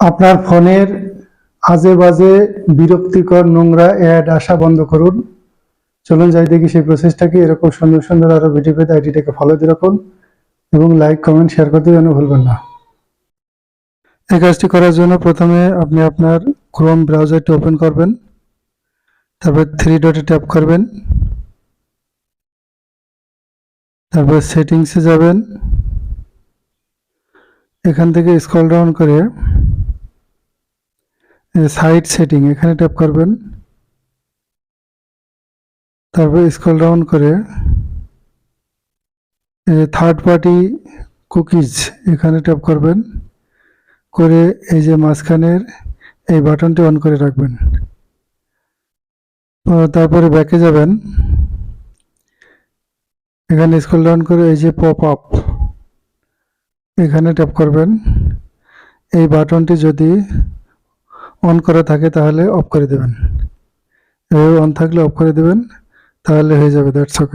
আপনার ফোনের আজে বাজে বিরক্তিকর নোংরা অ্যাড আসা বন্ধ করুন। চলুন যাই দেখি সেই প্রসেসটাকে এরকম সুন্দর সুন্দর আরও ভিডিও পেতে আইডিটাকে ফলো দিয়ে রাখুন এবং লাইক কমেন্ট শেয়ার করতে যেন ভুলবেন না। এই কাজটি করার জন্য প্রথমে আপনি আপনার ক্রোম ব্রাউজারটি ওপেন করবেন, তারপর থ্রি ডটে ট্যাপ করবেন, তারপর সেটিংসে যাবেন। এখান থেকে স্ক্রল ডাউন করে সাইট সেটিং এখানে ট্যাপ করবেন। তারপর স্ক্রল ডাউন করে থার্ড পার্টি কুকিজ এখানে ট্যাপ করবেন। করে এই যে মাঝখানের এই বাটনটি অন করে রাখবেন। তারপরে ব্যাকে যাবেন। এখানে স্ক্রল ডাউন করে এই যে পপ আপ এখানে ট্যাপ করবেন। এই বাটনটি যদি অন করা থাকে তাহলে অফ করে দেবেন। এভাবে অন থাকলে অফ করে দেবেন, তাহলে হয়ে যাবে দ্যাটস ওকে